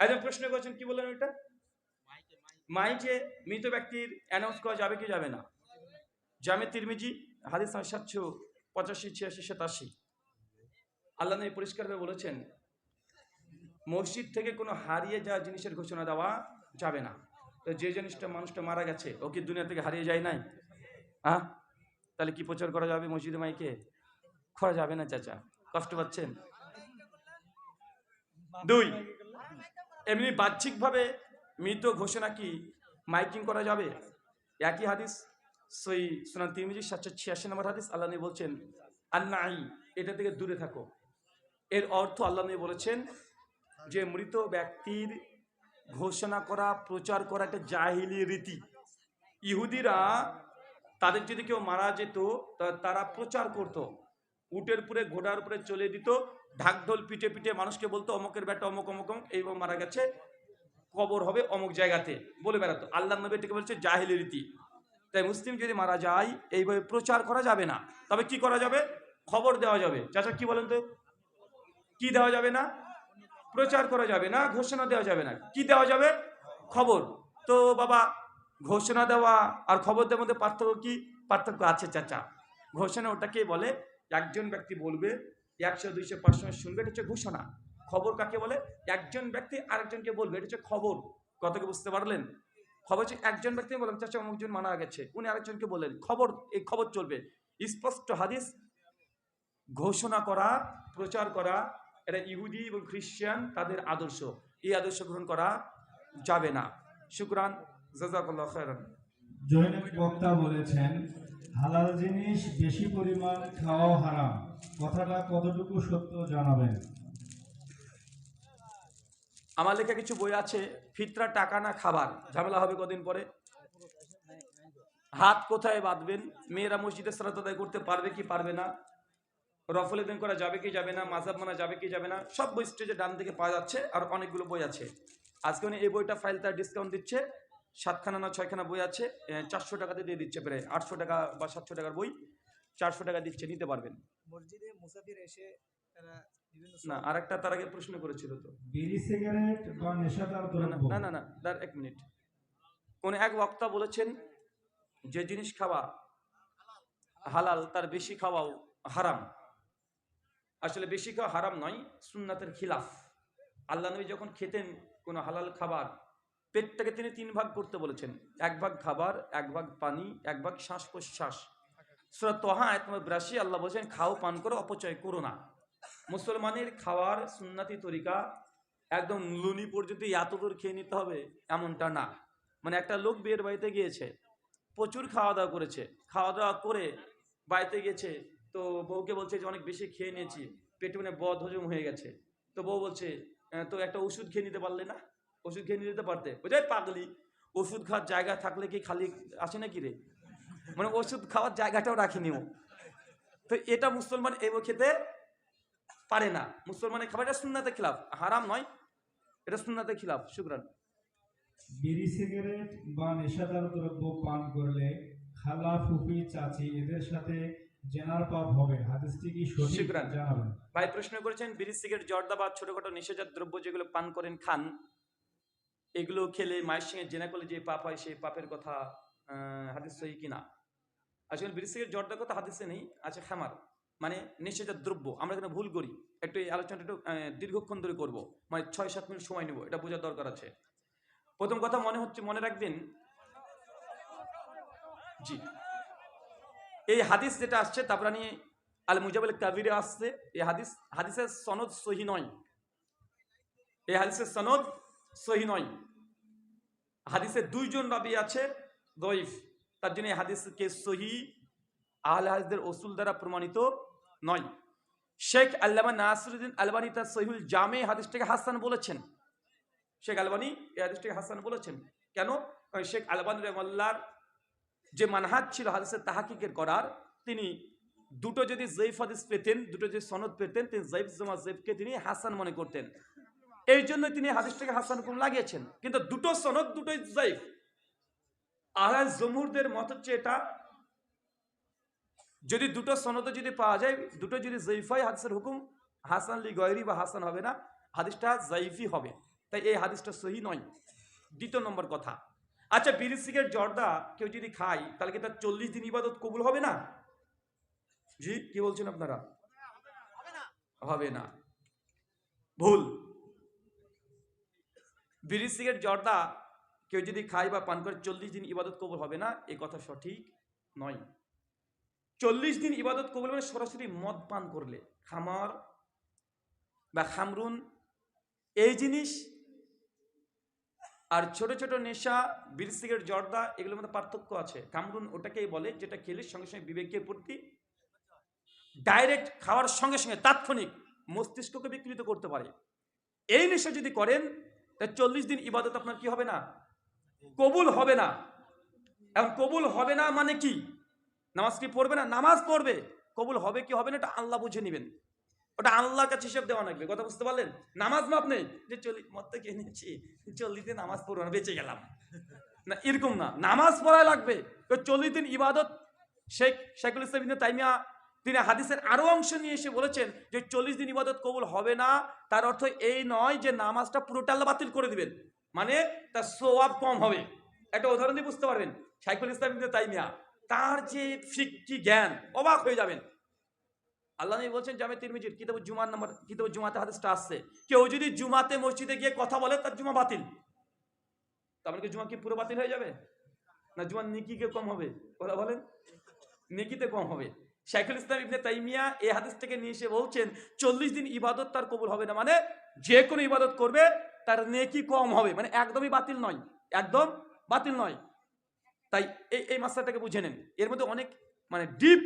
একজন প্রশ্ন করেছেন, কি বললেন ওইটা? মাইকে, মৃত ব্যক্তির অ্যানাউন্স করা যাবে কি যাবে না? জামে তিরমিজি, হাদিস সাতশো পঁচাশি, ছিয়াশি, সাতাশি। আল্লাহ নবী পরিষ্কারভাবে বলেছেন, মসজিদ থেকে কোনো হারিয়ে যাওয়া জিনিসের ঘোষণা দেওয়া যাবে না। তো যে জিনিসটা মানুষটা মারা গেছে, ও কি দুনিয়া থেকে হারিয়ে যায় নাই? হ্যাঁ তাহলে কি প্রচার করা যাবে মসজিদে মাইকে? করা যাবে না, চাচা। কষ্ট পাচ্ছেন? দুই। এমনি বাহ্যিকভাবে মৃত ঘোষণা কি মাইকিং করা যাবে? একই হাদিস? সই সোনান তিরমিজি, সাতশো ছিয়াশি নম্বর হাদিস। আল্লাহ নবী বলছেন, আন্নাই, এটা থেকে দূরে থাকো। এর অর্থ আল্লাহ নবী বলেছেন যে মৃত ব্যক্তির ঘোষণা করা, প্রচার করা একটা জাহিলি রীতি। ইহুদিরা, তাদের যদি কেউ মারা যেত তারা প্রচার করত। উটের উপরে ঘোড়ার উপরে চলে দিত ঢাকঢোল পিটে পিটে মানুষকে বলতো, অমকের বেটা, অমক অমক অমক এইভাবে মারা গেছে, কবর হবে অমুক জায়গাতে। বলে বেড়াতো, আল্লাহ নবী এটাকে বলছে জাহিলি রীতি। তাই মুসলিম যদি মারা যায় এইভাবে প্রচার করা যাবে না। তবে কি করা যাবে? খবর দেওয়া যাবে। চাচা, কি বলেন তো? কি দেওয়া যাবে না? প্রচার করা যাবে না, ঘোষণা দেওয়া যাবে না। কি দেওয়া যাবে? খবর। তো বাবা, ঘোষণা দেওয়া আর খবর দেওয়ার মধ্যে পার্থক্য কি? পার্থক্য আছে, চাচা। ঘোষণা ওটাকে বলে, একজন ব্যক্তি বলবে একশো, দুইশো, পাঁচশো শুনবে, এটা হচ্ছে ঘোষণা। খবর কাকে বলে? একজন ব্যক্তি আরেকজনকে বলবে, এটা হচ্ছে খবর। কতকে বুঝতে পারলেন? খবর হচ্ছে একজন ব্যক্তি বললাম, চাচা অমুকজন মারা গেছে। উনি আরেকজনকে বললেন, খবর, এই খবর চলবে। স্পষ্ট হাদিস, ঘোষণা করা, প্রচার করা, এটা ইহুদি এবং খ্রিস্টান, তাদের আদর্শ। এই আদর্শ গ্রহণ করা যাবে না। শুক্রান, জাজাকাল্লাহ খায়রান। জৈনিক বক্তা বলেছেন হালাল জিনিস বেশি পরিমাণ খাওয়া হারাম। কথাটা কতটুকু সত্য জানাবেন? আমার লেখা কিছু বই আছে, ফিতরা টাকা না খাবার। ঝামেলা হবে কদিন পরে। হাত কোথায় বাঁধবেন? মেয়েরা মসজিদে সালাত করতে পারবে কি পারবে না? রফল এদিন করা যাবে কি যাবে না? মাজাব মানা যাবে কি যাবে না? সব বই স্টেজে ডান দিকে পাওয়া যাচ্ছে আর অনেকগুলো বই আছে। আজকে উনি এই বইটা ফাইল তার ডিসকাউন্ট দিচ্ছে। সাতখানা না ছয়খানা বই আছে চারশো টাকাতে দিয়ে দিচ্ছে প্রায় আটশো টাকা বা সাতশো টাকার বই চারশো টাকা দিচ্ছে নিতে পারবেন। মসজিদে মুসাফির এসে তারা বিভিন্ন না আর একটা তার আগে প্রশ্ন করেছিল তো। বিড়ি সিগারেট বা নেশাদার না, দ্রব্য? না না না দাঁড় এক মিনিট। কোন এক বক্তা বলেছেন যে জিনিস খাওয়া হালাল তার বেশি খাওয়াও হারাম। আসলে বেশি খাওয়া হারাম নয় সুন্নাতের খিলাফ। আল্লাহ নবী যখন খেতেন কোনো হালাল খাবার পেটটাকে তিনি তিন ভাগ করতে বলেছেন। এক ভাগ খাবার, এক ভাগ পানি, এক ভাগ শ্বাস প্রশ্বাস সুরা তোহা তোমার ব্রাসি আল্লাহ বলছেন, খাও, পান করো, অপচয় করো না। মুসলমানের খাওয়ার সুন্নাতি তরিকা একদম লুনি পর্যন্ত এত দূর খেয়ে নিতে হবে, এমনটা না। মানে একটা লোক বিয়ের বাড়িতে গিয়েছে, প্রচুর খাওয়া দাওয়া করেছে। খাওয়া দাওয়া করে বাড়িতে গেছে, তো বউকে বলছে যে, অনেক বেশি খেয়ে নিয়েছি, পেটে মানে বদ হজম হয়ে গেছে। তো বউ বলছে তো একটা ওষুধ খেয়ে নিতে পারলে না? ওষুধ খেয়ে নিতে পারতে। বুঝাই পাগলি। ওষুধ খাওয়ার জায়গা থাকলে কি খালি আসে নাকি রে? মানে ওষুধ খাওয়ার জায়গাটাও রাখিনি ও। তো এটা মুসলমান এও খেতে পারে না। মুসলমানের খাবার এটা সুন্নাতে খিলাফ। হারাম নয়। এটা সুন্নাতে খিলাফ। শুক্রান। বিড়ি সিগারেট বা নেশাদার দ্রব্য পান করলে খালা ফুফি চাচি এদের সাথে জেনার পাপ হবে। হাদিসটি কি সঠিক? জানাবেন। ভাই প্রশ্ন করেছেন বিড়ি সিগারেট জর্দা বা ছোটখাটো নিষেধাজ্ঞ দ্রব্য যেগুলো পান করেন খান। এগুলো খেলে মায়ের সঙ্গে জেনা করলে যে পাপ হয়, সেই পাপের কথা হাদিস সহি কিনা? আসলে বিড়ি সিগারেট জর্দার কথা হাদিসে নেই, আছে খামার। মানে নিষেধাজ্ঞ দ্রব্য, আমরা এখানে ভুল করি। একটু এই আলোচনাটা একটু দীর্ঘক্ষণ ধরে করব। মানে ছয়, সাত মিনিট সময় নেব, এটা বোঝার দরকার আছে। প্রথম কথা মনে হচ্ছে, মনে রাখবেন, জি। এই হাদিস যেটা আসছে, তারপরে নিয়ে আল মুজাবুল কাবিরে আসছে, এই হাদিস, হাদিসের সনদ সহি নয়। এই হাদিসের সনদ সহি নয়। হাদিসের দুইজন রাবি আছে দইফ তার জন্য এই হাদিসকে সহি আহলে হাদিসদের ওসুল দ্বারা প্রমাণিত নয়। শেখ আল্লামা নাসরুদ্দিন আলবানি তার সহিউল জামে হাদিসটাকে হাসান বলেছেন। শেখ আলবানি এই হাদিসটাকে হাসান বলেছেন। কেন? শেখ আলবানি রহমাল্লার যে মানহাজ ছিল হাদিসের তাহাকিকের করার, তিনি দুটো যদি জৈফ হাদিস পেতেন, দুটো যদি সনদ পেতেন, তিনি জৈফ জমা জৈফকে তিনি হাসান মনে করতেন। এই জন্য তিনি হাদিসটাকে হাসান কুম লাগিয়েছেন। কিন্তু দুটো সনদ দুটোই জৈফ আহলাল জমুরদের মত হচ্ছে এটা যদি দুটো সনদ যদি পাওয়া যায় দুটো যদি জৈফ হয় হাদিসের হুকুম হাসান লি গয়রি বা হাসান হবে না হাদিসটা জৈফই হবে। তাই এই হাদিসটা সহি নয়। দ্বিতীয় নম্বর কথা আচ্ছা বিড়ি সিগারেট জর্দা কেউ যদি খায় তাহলে কি তার চল্লিশ দিন ইবাদত কবুল হবে না? জি কি বলছেন আপনারা? হবে না। ভুল। বিড়ি, সিগারেট, জর্দা কেউ যদি খায় বা পান করে, চল্লিশ দিন ইবাদত কবুল হবে না, এ কথা সঠিক নয়। চল্লিশ দিন ইবাদত কবুল মানে সরাসরি মদ পান করলে। খামার বা খামরুন, এই জিনিস আর ছোট ছোট নেশা, বিড়ি, সিগারেট, জর্দা, এগুলোর মধ্যে পার্থক্য আছে। কামরুন ওটাকেই বলে যেটা খেলে সঙ্গে সঙ্গে বিবেকের প্রতি ডাইরেক্ট খাওয়ার সঙ্গে সঙ্গে তাৎক্ষণিক মস্তিষ্ককে বিকৃত করতে পারে। এই নেশা যদি করেন তা চল্লিশ দিন ইবাদত আপনার কি হবে না? কবুল হবে না। এখন কবুল হবে না মানে কি? নামাজ কি পড়বে না? নামাজ পড়বে। কবুল হবে কি হবে না? এটা আল্লাহ বুঝে নেবেন। ওটা আল্লাহর কাছে হিসেব দেওয়া লাগবে। কথা বুঝতে পারলেন? নামাজ মাপ নেই। যে চল্লিশ মত কে নিয়েছি, চল্লিশ দিন নামাজ পড়ব না, বেঁচে গেলাম। না, এরকম না। নামাজ পড়াই লাগবে। চল্লিশ দিন ইবাদত শেখ শেখুল ইসলাম তাইমিয়া তিনি হাদিসের আরও অংশ নিয়ে এসে বলেছেন যে চল্লিশ দিন ইবাদত কবুল হবে না। তার অর্থ এই নয় যে নামাজটা পুরোটা আল্লাহ বাতিল করে দিবেন। মানে তার সোয়াব কম হবে। একটা উদাহরণ দিয়ে বুঝতে পারবেন। শাইখুল ইসলাম তাইমিয়া, তার যে ফিক্কি জ্ঞান, অবাক হয়ে যাবেন। আল্লাহ নবী বলছেন জামে তিরমিজির কিতাব জুমার নাম্বার, কিতাব জুমাতে হাদিসটা আসছে। কেউ যদি জুমাতে মসজিদে গিয়ে কথা বলে, তার জুমা বাতিল। তারপরে কি জুমা কি পুরো বাতিল হয়ে যাবে? না জুমার নিকিকে কম হবে? কথা বলেন, নিকিতে কম হবে। শাইখুল ইসলাম ইবনে তাইমিয়া এই হাদিস থেকে নিয়ে এসে বলছেন, চল্লিশ দিন ইবাদত তার কবুল হবে না। মানে যে কোনো ইবাদত করবে, তার নেকি কম হবে। মানে একদমই বাতিল নয়। একদম বাতিল নয়। তাই এই এই মাসলাটাকে বুঝে নেন। এর মধ্যে অনেক মানে ডিপ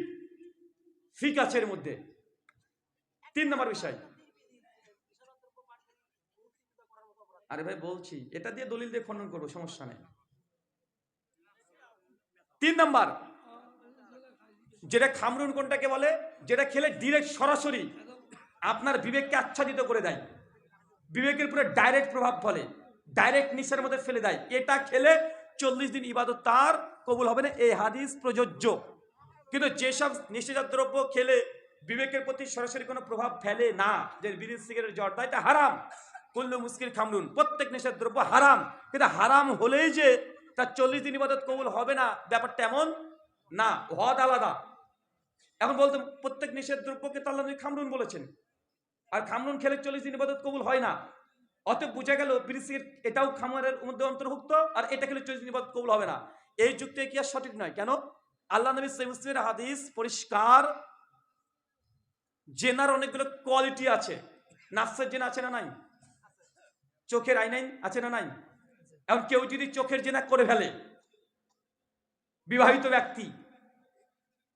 ফিক আছে এর মধ্যে। তিন নম্বর বিষয়। আরে ভাই, বলছি, এটা দিয়ে দলিল দিয়ে খণ্ডন করব, সমস্যা নেই। তিন নাম্বার। যেটা খামরুন কোনটাকে বলে? যেটা খেলে ডিরেক্ট সরাসরি আপনার বিবেককে আচ্ছাদিত করে দেয়। বিবেকের উপরে ডাইরেক্ট প্রভাব ফলে। ডাইরেক্ট নিশার মধ্যে ফেলে দেয়। এটা খেলে চল্লিশ দিন ইবাদত তার কবুল হবে না। এই হাদিস প্রযোজ্য। কিন্তু যেসব নিষেধাত দ্রব্য খেলে বিবেকের প্রতি সরাসরি কোনো প্রভাব ফেলে না যে বিড়ি সিগারেট জর্দা এটা হারাম। কুল্লু মুস্কিল খামরুন, প্রত্যেক নেশার দ্রব্য হারাম। কিন্তু হারাম হলেই যে তার চল্লিশ দিন ইবাদত কবুল হবে না, ব্যাপারটা এমন না হদ আলাদা। এখন বলতে প্রত্যেক নিষেধ দ্রব্যকে তো আল্লাহ খামরুন বলেছেন। আর খামরুন খেলে চল্লিশ দিন ইবাদত কবুল হয় না। অতএব বোঝা গেল বিড়ি এটাও খামারের মধ্যে অন্তর্ভুক্ত, আর এটা খেলে চল্লিশ দিন ইবাদত কবুল হবে না। এই যুক্তি কি আর সঠিক নয়? কেন? আল্লাহ নবী মুসলিমের হাদিস পরিষ্কার। জেনার অনেকগুলো কোয়ালিটি আছে। নাফসের জেনা আছে না নাই? চোখের আইনাইন আছে না নাই? এখন কেউ যদি চোখের জেনা করে ফেলে, বিবাহিত ব্যক্তি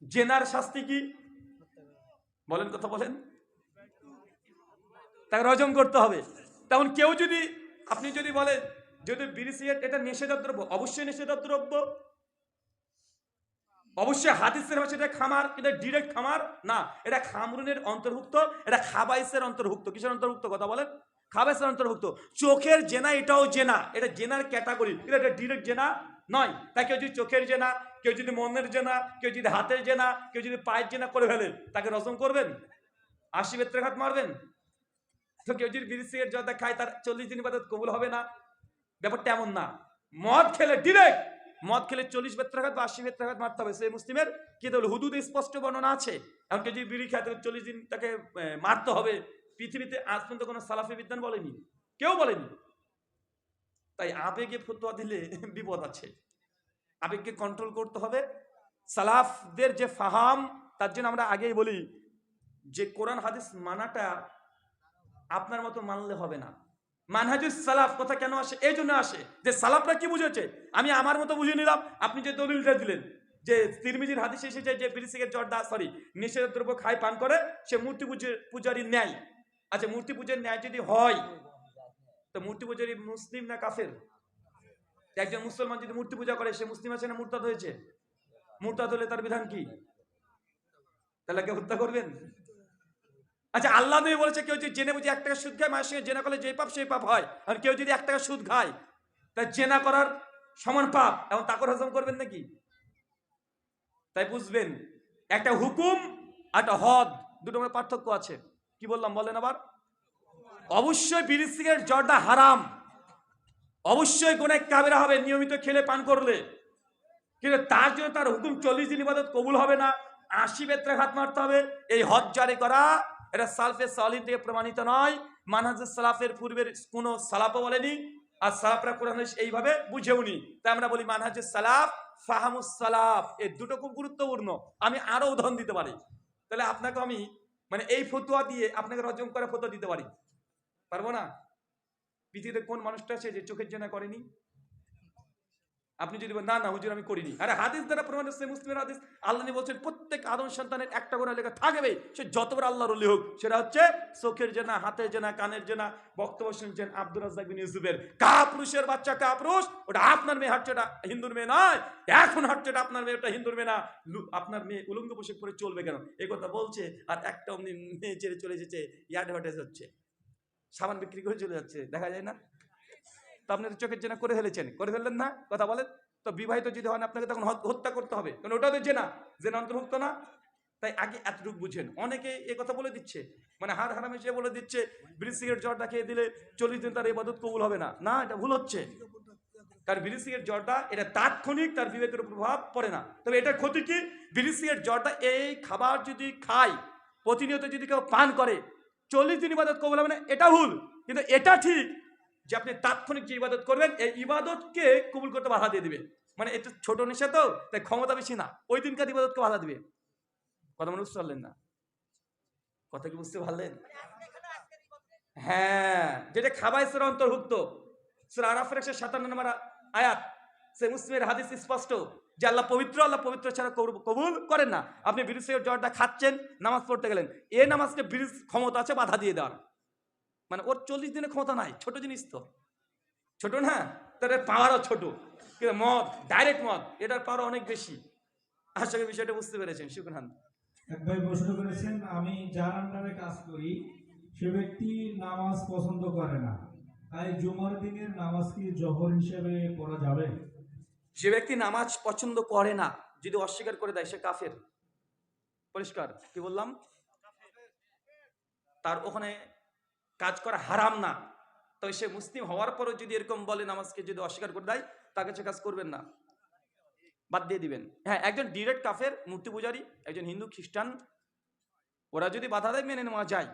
জেনার শাস্তি কি? বলেন কথা বলেন। তাকে রজম করতে হবে। তেমন কেউ যদি, আপনি যদি বলেন, যদি বিড়ি, সিগারেট, এটা দ্রব্য, অবশ্যই দ্রব্য। অবশ্যই হাদিসের ভাষা এটা খামার, এটা ডিরেক্ট খামার, না, এটা খামরুনের অন্তর্ভুক্ত, এটা খাবাইসের অন্তর্ভুক্ত। কিসের অন্তর্ভুক্ত? কথা বলেন। খাবাইসের অন্তর্ভুক্ত। চোখের জেনা এটাও জেনা, এটা জেনার ক্যাটাগরি, এটা ডিরেক্ট জেনা নয়। তাই কেউ যদি চোখের জেনা কেউ যদি মনের জেনা, কেউ যদি হাতের জেনা, কেউ যদি পায়ের জেনা করে ফেলেন তাকে রসম করবেন? আশি বেত্রাঘাত মারবেন? তো কেউ যদি বিড়ি, সিগারেট, জর্দা খায়, তার চল্লিশ দিন বাদে কবুল হবে না। ব্যাপারটা এমন না। মদ খেলে ডিরেক্ট মদ খেলে চল্লিশ বেত্রাঘাত বা আশি বেত্রাঘাত মারতে হবে। সেই মুসলিমের কি বলে হুদুদ স্পষ্ট বর্ণনা আছে। এমন কেউ যদি বিড়ি খায়, তাহলে চল্লিশ দিন তাকে মারতে হবে। পৃথিবীতে আজ পর্যন্ত কোনো সালাফি বিদ্যান বলেনি। কেউ বলেনি। তাই আবেগে ফতোয়া দিলে বিপদ আছে। আবেগকে কন্ট্রোল করতে হবে। সালাফদের যে ফাহাম, তার জন্য আমরা আগেই বলি যে কোরআন হাদিস মানাটা আপনার মতো মানলে হবে না। মানহাজুস সালাফ কথা কেন আসে? এই জন্য আসে যে সালাফরা কি বুঝেছে? আমি আমার মতো বুঝে নিলাম, আপনি যে দলিলটা দিলেন, যে তিরমিজির হাদিস এসেছে যে সিগারেট জর্দা সরি নিষেধ দ্রব্য খায়, পান করে, সে মূর্তি পুজো, পূজারী ন্যায়। আচ্ছা মূর্তি পূজার ন্যায় যদি হয়, তো মূর্তি পূজারী মুসলিম না কাফের? একজন মুসলমান যদি মূর্তি পূজা করে, সে মুসলিম আছে না মুরতাদ হয়েছে? মুরতাদ হলে তার বিধান কি? তাহলে কে হত্যা করবেন? আচ্ছা আল্লাহ নবী বলেছে, কেউ যদি জেনে বুঝে এক টাকা সুদ খায়, মায়ের সঙ্গে জেনা করলে যে পাপ, সেই পাপ হয়। আর কেউ যদি এক টাকা সুদ খায়, তা জেনা করার সমান পাপ। এবং তাকর হজম করবেন নাকি? তাই বুঝবেন, একটা হুকুম একটা হদ, দুটো পার্থক্য আছে। কি বললাম, বলেন আবার? অবশ্যই বিড়ি, সিগারেট, জর্দা হারাম। অবশ্যই কোন এক কাবেরা হবে নিয়মিত খেলে পান করলে। কিন্তু তার জন্য তার হুকুম চল্লিশ দিন ইবাদত কবুল হবে না, আশি বেত্রে হাত মারতে হবে। এই হজ জারি করা, এটা সালফে সালিন থেকে প্রমাণিত নয়। মানহাজুস সালাফের পূর্বের কোনো সালাফও বলেনি, আর সালাফরা কোরআন এইভাবে বুঝেওনি তাই আমরা বলি মানহাজুস সালাফ, ফাহামুস সালাফ, এই দুটো খুব গুরুত্বপূর্ণ। আমি আরও উদাহরণ দিতে পারি। তাহলে আপনাকে আমি মানে এই ফতুয়া দিয়ে আপনাকে রজম করে ফতুয়া দিতে পারি। পারব না? পৃথিবীতে কোন মানুষটা আছে যে চোখের জন্য করেনি? আপনি যদি না না, হুজুর, আমি করিনি। আরে হাদিস দ্বারা প্রমাণ হচ্ছে মুসলিমের হাদিস। আল্লাহ বলছেন, প্রত্যেক আদম সন্তানের একটা করে লেখা থাকবে সে যতবার আল্লাহর অলি হোক, সেটা হচ্ছে চোখের জেনা, হাতের জেনা, কানের জেনা। বক্তব্য শুনছেন আব্দুল রাজ্জাক বিন ইউসুফের। কা পুরুষের বাচ্চা কা পুরুষ ওটা আপনার মেয়ে হাঁটছে ওটা হিন্দুর মেয়ে নয়। এখন হাঁটছে ওটা আপনার মেয়ে, ওটা হিন্দুর মেয়ে না। আপনার মেয়ে উলঙ্গ পোশাক পরে চলবে কেন? এই কথা বলছে, আর একটা অমনি মেয়ে ছেড়ে চলে এসেছে অ্যাডভার্টাইজ হচ্ছে। সামান বিক্রি করে চলে যাচ্ছে, দেখা যায় না? তো আপনি তো চোখের জেনা করে ফেলেছেন, করে ফেললেন না? কথা বলেন। তো বিবাহিত যদি হন, আপনাকে তখন হত্যা করতে হবে, কারণ ওটা তো জেনা জেনা অন্তর্ভুক্ত না। তাই আগে এতটুকু বুঝেন। অনেকে এ কথা বলে দিচ্ছে মানে হার হারামে সে বলে দিচ্ছে, বিড়ি সিগারেট জ্বরটা খেয়ে দিলে চল্লিশ দিন তার ইবাদত কবুল হবে না। না, এটা ভুল হচ্ছে। কারণ বিড়ি সিগারেট জ্বরটা, এটা তাৎক্ষণিক তার বিবেকের প্রভাব পড়ে না। তবে এটা ক্ষতি কি? বিড়ি সিগারেট জ্বরটা এই খাবার যদি খায়, প্রতিনিয়ত যদি কেউ পান করে চল্লিশ দিন ইবাদত কবুল হবে না, এটা ভুল। কিন্তু এটা ঠিক যে আপনি তাৎক্ষণিক যে ইবাদত করবেন, এই ইবাদতকে কবুল করতে বাধা দিয়ে দিবে। মানে এটা ছোট নেশা তো, তাই ক্ষমতা বেশি না। ওই দিনকার ইবাদতকে বাধা দিবে। কথা মনে বুঝতে পারলেন না? কথা কি বুঝতে পারলেন? হ্যাঁ যেটা খাবাই সুরা অন্তর্ভুক্ত। সুরা আরাফের একশো সাতান্ন নম্বর আয়াত। সে মুসলিমের হাদিস স্পষ্ট। যে আল্লাহ পবিত্র আল্লাহ পবিত্র ছাড়া কবুল- করেন না। আপনি বিরিসের জ্বরটা খাচ্ছেন, নামাজ পড়তে গেলেন। এ নামাজকে বিরিস ক্ষমতা আছে, বাধা দিয়ে দেওয়ার। মানে ওর চল্লিশ দিনের ক্ষমতা নাই, ছোট জিনিস তো। ছোট না? তার পাওয়ারও ছোট। কিন্তু মদ ডাইরেক্ট মদ, এটার পাওয়ার অনেক বেশি। আশা করি বিষয়টা বুঝতে পেরেছেন এক ভাই প্রশ্ন করেছেন, আমি যার আন্ডারে কাজ করি, সে ব্যক্তি নামাজ পছন্দ করে না। তাই জুমার দিনের নামাজ কি জহর হিসেবে পড়া যাবে? যে ব্যক্তি নামাজ পছন্দ করে না, যদি অস্বীকার করে দেয়, সে কাফের। পরিষ্কার? কি বললাম? তার ওখানে কাজ করা হারাম না। তবে সে মুসলিম হওয়ার পরও যদি এরকম বলে নামাজকে যদি অস্বীকার করে দেয়, তাকে সে কাজ করবেন না। বাদ দিয়ে দিবেন। হ্যাঁ একজন ডিরেক্ট কাফের, মূর্তি পূজারী, একজন হিন্দু খ্রিস্টান, ওরা যদি বাধা দেয়, মেনে নেওয়া যায়।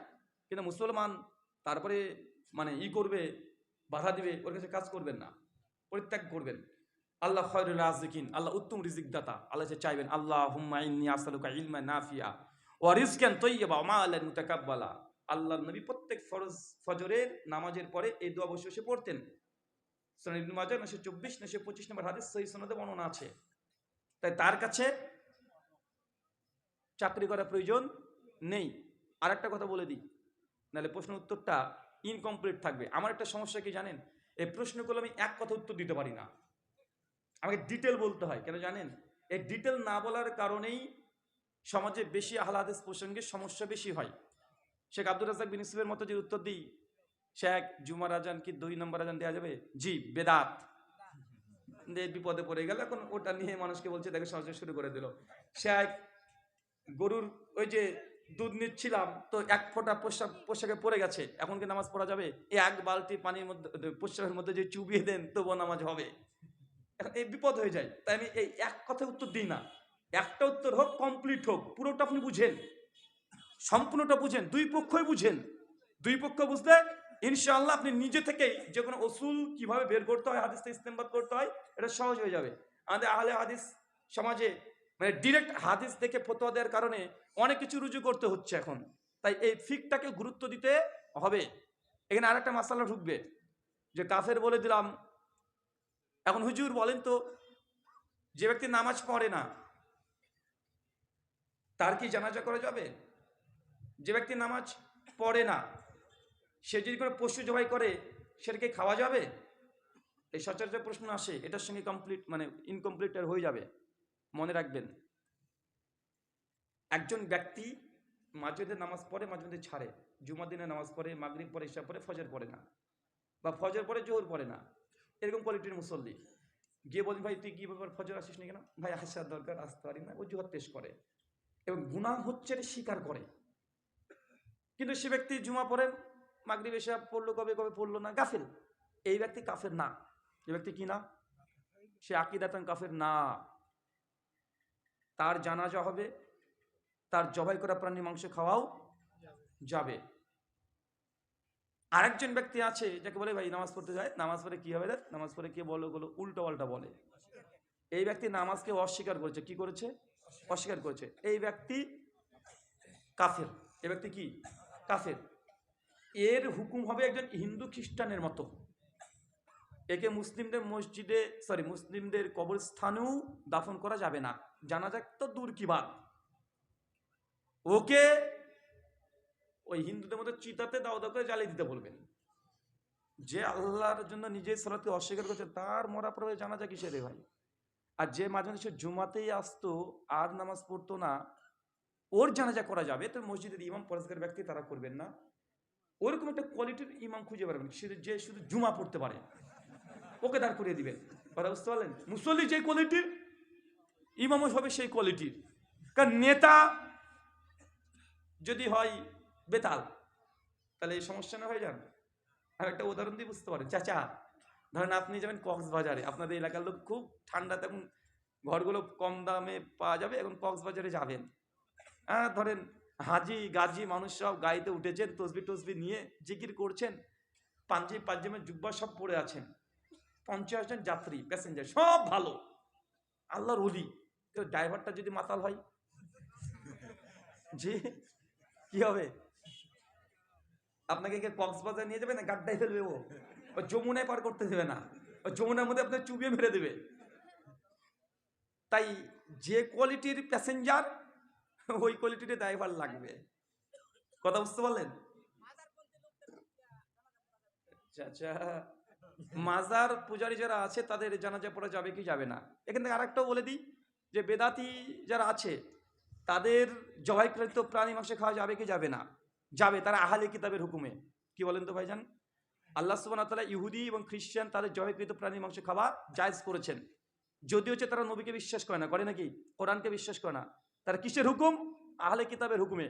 কিন্তু মুসলমান তারপরে মানে ই করবে, বাধা দিবে, ওর কাছে কাজ করবেন না। পরিত্যাগ করবেন। আল্লাহ খয়রুল রাজিকিন আল্লাহ উত্তম রিজিক দাতা আল্লাহ চাইবেন আল্লাহ হুম্মা ইন্নি আসআলুকা ইলমা নাফিয়া ওয়া রিজকান তাইয়্যিবা ওয়া মাআলান মুতাকাব্বালা। আল্লাহ নবী প্রত্যেক ফরজ ফজরের নামাজের পরে এই দোয়া বসে বসে পড়তেন। সুনান ইবনে মাজাহ 924 925 নম্বর হাদিস সহিহ সনদে বর্ণনা আছে। তাই তার কাছে চাকরি করার প্রয়োজন নেই। আর একটা কথা বলে দিই, নাহলে প্রশ্ন উত্তরটা ইনকমপ্লিট থাকবে। আমার একটা সমস্যা কি জানেন? এই প্রশ্নগুলো আমি এক কথা উত্তর দিতে পারি না। আমাকে ডিটেল বলতে হয়, কেন জানেন? এই ডিটেল না বলার কারণেই সমাজে বেশি আহ্লাদেশ প্রসঙ্গে সমস্যা বেশি হয়। শেখ আব্দুল রাজাক বিন মতো যে উত্তর দিই, শেখ জুমার আজান কি দুই নম্বর আজান দেওয়া যাবে? জি, বেদাত। বিপদে পড়ে গেল, এখন ওটা নিয়ে মানুষকে বলছে, দেখে সহজে শুরু করে দিল। শেখ গরুর ওই যে দুধ নিচ্ছিলাম, তো এক ফোঁটা পোশাক, পোশাকে পড়ে গেছে, এখন কি নামাজ পড়া যাবে? এক বালতি পানির মধ্যে, পোশাকের মধ্যে যে চুবিয়ে দেন, তবুও নামাজ হবে। এখন এই বিপদ হয়ে যায়। তাই আমি এই এক কথা উত্তর দিই না। একটা উত্তর হোক কমপ্লিট হোক, পুরোটা আপনি বুঝেন। সম্পূর্ণটা বুঝেন, দুই পক্ষই বুঝেন। দুই পক্ষ বুঝতে ইনশাআল্লাহ আপনি নিজে থেকেই যে কোনো ওসুল কীভাবে বের করতে হয় হাদিস থেকে ইস্তেমবাদ করতে হয়, এটা সহজ হয়ে যাবে। আমাদের আহলে হাদিস সমাজে মানে ডিরেক্ট হাদিস দেখে ফতোয়া দেওয়ার কারণে অনেক কিছু রুজু করতে হচ্ছে এখন। তাই এই ফিকটাকে গুরুত্ব দিতে হবে। এখানে আরেকটা মাসালা ঢুকবে, যে কাফের বলে দিলাম এখন হুজুর বলেন তো, যে ব্যক্তি নামাজ পড়ে না, তার কি জানাজা করা যাবে? যে ব্যক্তি নামাজ পড়ে না, সে যদি করে পশু জবাই করে সেটাকে খাওয়া যাবে? এই সচরাচর প্রশ্ন আসে, এটার সঙ্গে কমপ্লিট মানে ইনকমপ্লিট হয়ে যাবে। মনে রাখবেন, একজন ব্যক্তি মাঝে মধ্যে নামাজ পড়ে মাঝে মধ্যে ছাড়ে। জুমার দিনে নামাজ পড়ে, মাগরিব পড়ে ইশা পড়ে, ফজর পড়ে না, বা ফজর পড়ে, জোহর পড়ে না। এরকম কোয়ালিটির মুসল্লি। গিয়ে বলি ভাই, তুই কি ব্যাপার ফজর আসিস নি কেন? ভাই আসার দরকার, আসতে পারি না। অজুহাত পেশ করে। এবং গুনাহ হচ্ছে স্বীকার করে। কিন্তু সে ব্যক্তি জুমা পড়ে, মাগরিব এসা পড়ল কবে কবে পড়ল না? গাফেল। এই ব্যক্তি কাফের না। এ ব্যক্তি কি না? সে আকিদাতান কাফের না। তার জানাজা হবে, তার জবাই করা প্রাণী মাংস খাওয়াও যাবে। আরেকজন ব্যক্তি আছে যাকে বলে, ভাই, নামাজ পড়তে যায়। নামাজ পড়ে কি হবে? নামাজ পড়ে কে বলো গুলো উল্টো পাল্টা বলে। এই ব্যক্তি নামাজকে অস্বীকার করেছে। কি করেছে? অস্বীকার করেছে। এই ব্যক্তি কাফের। এই ব্যক্তি কি? কাফের। এর হুকুম হবে একজন হিন্দু খ্রিস্টানের মতো। একে মুসলিমদের মসজিদে সরি মুসলিমদের কবরস্থানেও দাফন করা যাবে না। জানা যাক তো দূর কি বাদ ওকে ওই হিন্দুদের মধ্যে চিতাতে দাও দাও করে জ্বালিয়ে দিতে বলবেন। যে আল্লাহর জন্য নিজের সালাতকে অস্বীকার করছে, তার মরা পরে জানা যায় কিসের ভাই? আর যে মাঝে মাঝে জুমাতেই আসতো, আর নামাজ পড়তো না, ওর জানাজা করা যাবে তো মসজিদের ইমাম পরেশগার ব্যক্তি তারা করবেন না। ওরকম একটা কোয়ালিটির ইমাম খুঁজে পারবেন সে- যে শুধু জুমা পড়তে পারে। ওকে দাঁড় করিয়ে দিবেন। কথা বুঝতে পারলেন? মুসল্লি যে কোয়ালিটির ইমামও হবে সেই কোয়ালিটির কারণ নেতা যদি হয় বেতাল। তাহলে এই সমস্যা না হয়ে যান? আর একটা উদাহরণ দিয়ে বুঝতে পারেন। চাচা, ধরেন আপনি যাবেন কক্সবাজারে। আপনাদের এলাকার লোক খুব ঠান্ডা তখন ঘরগুলো কম দামে পাওয়া যাবে এখন কক্সবাজারে যাবেন। হ্যাঁ ধরেন হাজি, গাজি মানুষ সব গাড়িতে উঠেছেন, তসবি টসবি নিয়ে জিকির করছেন, পাঞ্জি পাঞ্জামের জুব্বা সব পড়ে আছেন। পঞ্চাশ জন যাত্রী প্যাসেঞ্জার সব ভালো। আল্লাহর অলি ড্রাইভারটা যদি মাতাল হয়? জি, কি হবে? আপনাকে কে কক্সবাজার নিয়ে যাবে না গাড্ডায় ফেলবে ও? ও যমুনায় পার করতে দেবে না। যমুনার মধ্যে আপনার চুবিয়ে মেরে দেবে। তাই যে কোয়ালিটির প্যাসেঞ্জার ওই কোয়ালিটির ড্রাইভার লাগবে। কথা বুঝতে পারলেন? আচ্ছা আচ্ছা। মাজার পূজারী যারা আছে, তাদের জানাজা পড়া যাবে কি যাবে না? এখান থেকে আরেকটাও বলে দিই, যে বেদাতি যারা আছে, তাদের জবাইকৃত প্রাণী মাংস খাওয়া যাবে কি যাবে না? যাবে তারা আহালে কিতাবের হুকুমে। কি বলেন তো ভাইজান? আল্লাহ সুবহানাহু ওয়া তাআলা ইহুদি এবং খ্রিস্টান তাদের জবাইকৃত প্রাণী মাংস খাওয়া জায়েজ করেছেন। যদিও হচ্ছে তারা নবীকে বিশ্বাস করে না, করে নাকি? কোরআনকে বিশ্বাস করে না। তারা কিসের হুকুম? আহলে কিতাবের হুকুমে।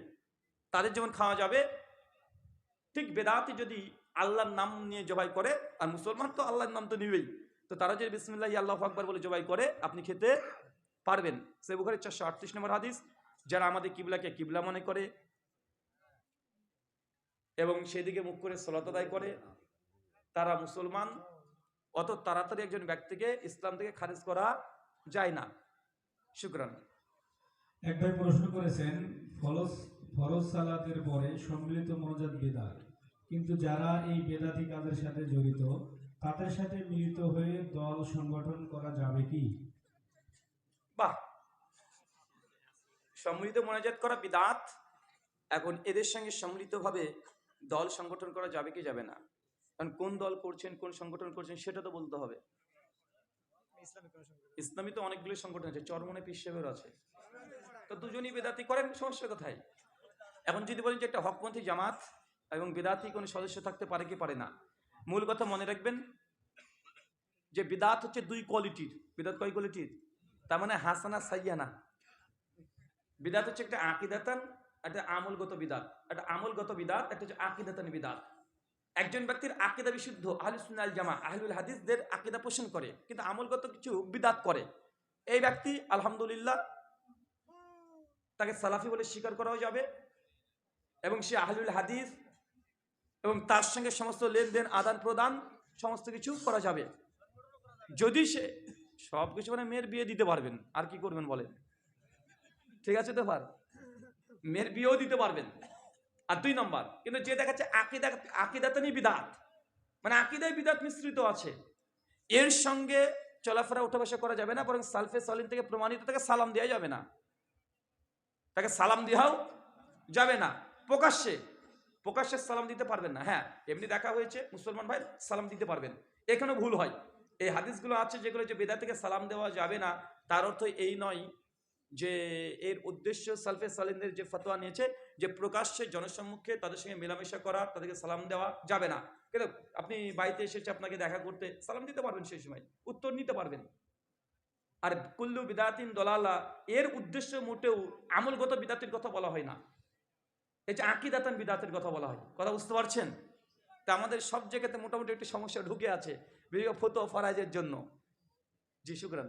তাদের যেমন খাওয়া যাবে, ঠিক বেদাতি যদি আল্লাহর নাম নিয়ে জবাই করে, আর মুসলমান তো আল্লাহর নাম তো নিবেই। তো তারা যদি বিসমিল্লাহ আল্লাহ আকবর বলে জবাই করে, আপনি খেতে পারবেন। সে বুখারি চারশো আটত্রিশ নম্বর হাদিস, যারা আমাদের কিবলাকে কিবলা মনে করে এবং সেদিকে মুখ করে সলাত আদায় করে। তারা মুসলমান অত তাড়াতাড়ি একজন ব্যক্তিকে ইসলাম থেকে খারিজ করা যায় না। শুক্রান। এক ভাই প্রশ্ন করেছেন ফরজ ফরজ সালাতের পরে সম্মিলিত মনোজাত বেদাত। কিন্তু যারা এই বেদাতি কাজের সাথে জড়িত তাদের সাথে মিলিত হয়ে দল সংগঠন করা যাবে কি? বাহ! সম্মিলিত মোনাজাত করা বিদাত এখন এদের সঙ্গে সম্মিলিতভাবে দল সংগঠন করা যাবে কি যাবে না? কারণ কোন দল করছেন, কোন সংগঠন করছেন, সেটা তো বলতে হবে। ইসলামী তো অনেকগুলো সংগঠন আছে, চরমনে পিসেবের আছে। তো দুজনই বেদাতি করেন, সমস্যা কোথায়? এখন যদি বলেন যে একটা হকপন্থী জামাত এবং বেদাতি কোনো সদস্য থাকতে পারে কি পারে না, মূল কথা মনে রাখবেন যে বিদাত হচ্ছে দুই কোয়ালিটির। বিদাত কয় কোয়ালিটির? তার মানে হাসানা সাইয়ানা। বিদাত হচ্ছে একটা আকিদাতান একটা আমলগত বিদাত, একটা আমলগত বিদাত, একটা হচ্ছে আকিদাতান বিদাত। একজন ব্যক্তির আকিদা বিশুদ্ধ আহলুসুল জামা আহলুল হাদিসদের আকিদা পোষণ করে, কিন্তু আমলগত কিছু বিদাত করে। এই ব্যক্তি, আলহামদুলিল্লাহ, তাকে সালাফি বলে স্বীকার করাও যাবে এবং সে আহলুল হাদিস এবং তার সঙ্গে সমস্ত লেনদেন, আদান প্রদান, সমস্ত কিছু করা যাবে। যদি সে সব কিছু মানে মেয়ের বিয়ে দিতে পারবেন, আর কি করবেন বলেন? ঠিক আছে তো পার মেয়ের বিয়েও দিতে পারবেন। আর দুই নম্বর, কিন্তু যে দেখাচ্ছে আকিদা আকিদাতানি বিদাত। মানে আকিদায় বিদাত মিশ্রিত আছে। এর সঙ্গে চলাফেরা উঠা বসা করা যাবে না, বরং সালফে সালিম থেকে প্রমাণিত, তাকে সালাম দেওয়া যাবে না। তাকে সালাম দেওয়াও যাবে না। প্রকাশ্যে প্রকাশ্যে সালাম দিতে পারবেন না। হ্যাঁ এমনি দেখা হয়েছে, মুসলমান ভাই সালাম দিতে পারবেন। এখানেও ভুল হয়। এই হাদিসগুলো আছে যেগুলো যে বেদা থেকে সালাম দেওয়া যাবে না। তার অর্থ এই নয় যে এর উদ্দেশ্য সালফে সালিমদের যে ফতোয়া নিয়েছে, যে প্রকাশ্যে জনসম্মুখে তাদের সঙ্গে মেলামেশা করা, তাদেরকে সালাম দেওয়া যাবে না। কিন্তু আপনি বাড়িতে এসেছে আপনাকে দেখা করতে, সালাম দিতে পারবেন সেই সময়, উত্তর নিতে পারবেন। আর কুল্লু বিদাতিন দলালা, এর উদ্দেশ্য মোটেও আমলগত বিদাতির কথা বলা হয় না। এই যে আকিদাতান বিদাতের কথা বলা হয়, কথা বুঝতে পারছেন? তা আমাদের সব জায়গাতে মোটামুটি একটি সমস্যা ঢুকে আছে বিভিন্ন ফতো ফরাজের জন্য। জি, শুক্রান।